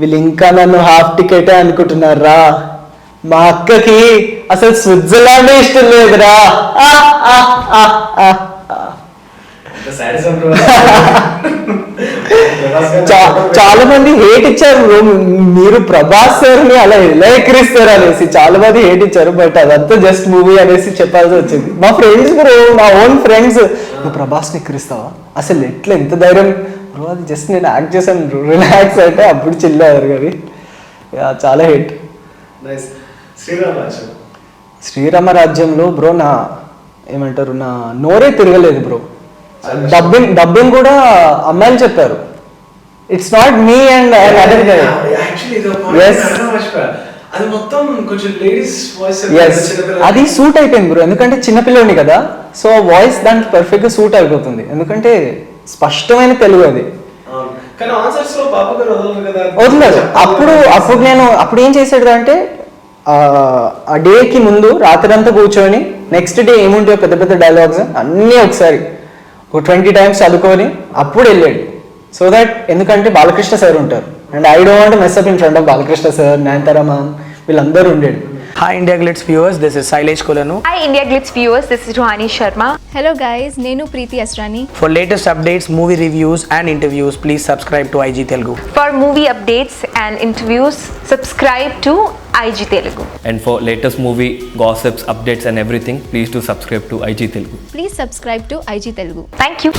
వీళ్ళు ఇంకా నన్ను హాఫ్ టికెటే అనుకుంటున్నారా? మా అక్కకి అసలు స్విట్జర్లాండ్ ఇష్టం లేదురా. చాలా మంది హేట్ ఇచ్చారు. మీరు ప్రభాస్ సార్ని అలా ఎలా ఎక్కిరిస్తారు అనేసి చాలా మంది హేట్ ఇచ్చారు బట్ అదంతా జస్ట్ మూవీ అనేసి చెప్పాల్సి వచ్చింది. మా ఫ్రెండ్స్ బ్రో నా ఓన్ ఫ్రెండ్స్ నువ్వు ప్రభాస్ని ఎక్కిరిస్తావా అసలు ఎట్లా ఎంత ధైర్యం? బ్రో అది జస్ట్ నేను యాక్ట్ చేశాను రిలాక్స్ అంటే అప్పుడు చిల్లారు కానీ. చాలా హేట్ నైస్ శ్రీరామ్ రాజు శ్రీరామరాజ్యంలో బ్రో నా ఏమంటారు నా నోరే తిరగలేదు బ్రో. డబ్బింగ్ డబ్బింగ్ కూడా అమ్మాయిలు చెప్పారు. It's not me and other అది మొత్తం కొంచెం లేడీస్ వాయిస్ అది సూట్ అయిపోయింది బ్రో ఎందుకంటే చిన్నపిల్లోని కదా. సో వాయిస్ దానికి పర్ఫెక్ట్గా సూట్ అయిపోతుంది. ఎందుకంటే స్పష్టమైన తెలుగు అది. కానీ ఆన్సర్స్లో బాబు గారు వదలరు కదా. వదిలేదు అప్పుడు అప్పుడు నేను అప్పుడు ఏం చేసాడు అంటే ఆ, ఆ డేకి ముందు రాత్రంతా కూర్చొని నెక్స్ట్ డే ఏముంటాయో పెద్ద పెద్ద డైలాగ్స్ అన్నీ ఒకసారి ఒక ట్వంటీ టైమ్స్ చదువుకొని అప్పుడు వెళ్ళాడు. సో దట్ ఎందుకంటే బాలకృష్ణ సార్ ఉంటారు. And I don't mess up in front of Balakrishna sir Nayanthara ma'am వీళ్ళందరూ ఉండేది Hi India Glitz viewers, this is Sailesh Kolanu. Hi India Glitz viewers, this is Ruhani Sharma. Hello guys నేను Preethi Asrani For latest updates, movie reviews and interviews, please subscribe to IG Telugu. For movie updates and interviews, subscribe to IG Telugu. And for latest movie gossips, updates, and everything, please do subscribe to IG Telugu. Please subscribe to IG Telugu Thank you.